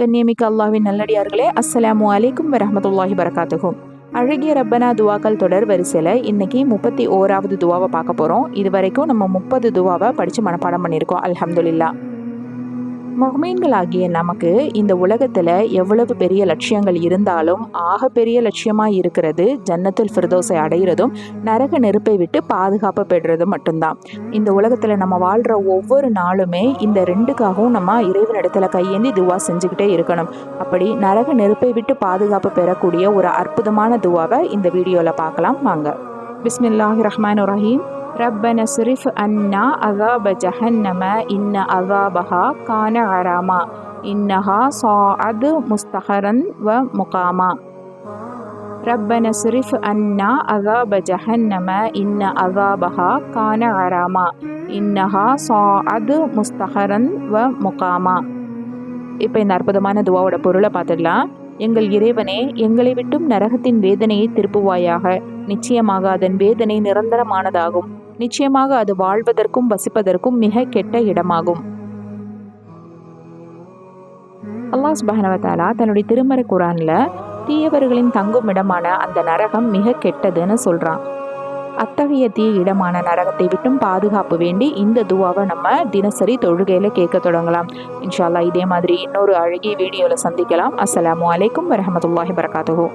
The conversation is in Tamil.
கண்ணியமிக்க அல்லாவின் நல்லடியார்களே அஸ்ஸலாமு அலைக்கும் வரமத்துல்லாஹி வரகாத்துஹும் அழகிய ரப்பனா துவாக்கள் தொடர் வரிசையில் இன்னைக்கு முப்பத்தி ஓராவது துவாவை பார்க்க போகிறோம் இது வரைக்கும் நம்ம முப்பது துவாவை படித்து மனப்பாடம் பண்ணியிருக்கோம். அலமதுல்லா மொஹ்மீன்களாகிய நமக்கு இந்த உலகத்தில் எவ்வளவு பெரிய லட்சியங்கள் இருந்தாலும் ஆக பெரிய லட்சியமாக இருக்கிறது. ஜன்னத்துல் ஃபிர்தோஸை அடையிறதும் நரக நெருப்பை விட்டு பாதுகாப்பு பெறுறதும் மட்டும்தான். இந்த உலகத்தில் நம்ம வாழ்கிற ஒவ்வொரு நாளுமே இந்த ரெண்டுக்காகவும் நம்ம இறைவனிடத்தில் கையேந்தி துவா செஞ்சுக்கிட்டே இருக்கணும். அப்படி நரக நெருப்பை விட்டு பாதுகாப்பு பெறக்கூடிய ஒரு அற்புதமான துவாவை இந்த வீடியோவில் பார்க்கலாம். வாங்க. பிஸ்மில்லாஹி ரஹ்மான் ரஹீம். ربنا اصرف عنا عذاب جهنم إن عذابها كان غراما إنها صاعد مستقرا ومقاما ربنا اصرف عنا عذاب جهنم إن عذابها كان غراما إنها صاعد مستقرا ومقاما இப்போ இந்த அற்புதமான துவாவோட பொருளை பார்த்துடலாம் எங்கள் இறைவனே எங்களை விட்டும் நரகத்தின் வேதனையை திருப்புவாயாக நிச்சயமாக அதன் வேதனை நிரந்தரமானதாகும் நிச்சயமாக அது வாழ்வதற்கும் வசிப்பதற்கும் மிக கெட்ட இடமாகும். அல்லாஹ் சுபஹனவத்தாலா தன்னுடைய திருமறை குரானில் தீயவர்களின் தங்கும் இடமான அந்த நரகம் மிக கெட்டதுன்னு சொல்கிறான் அத்தகைய தீய இடமான நரகத்தை விட்டும் பாதுகாப்பு வேண்டி இந்த துவாவை நம்ம தினசரி தொழுகையில் கேட்க தொடங்கலாம். இன்ஷால்லா இதே மாதிரி இன்னொரு அழகிய வீடியோவில் சந்திக்கலாம். அஸ்லாம் அலைக்கும் வரமத்துல்லாஹி வரகாத்துகோ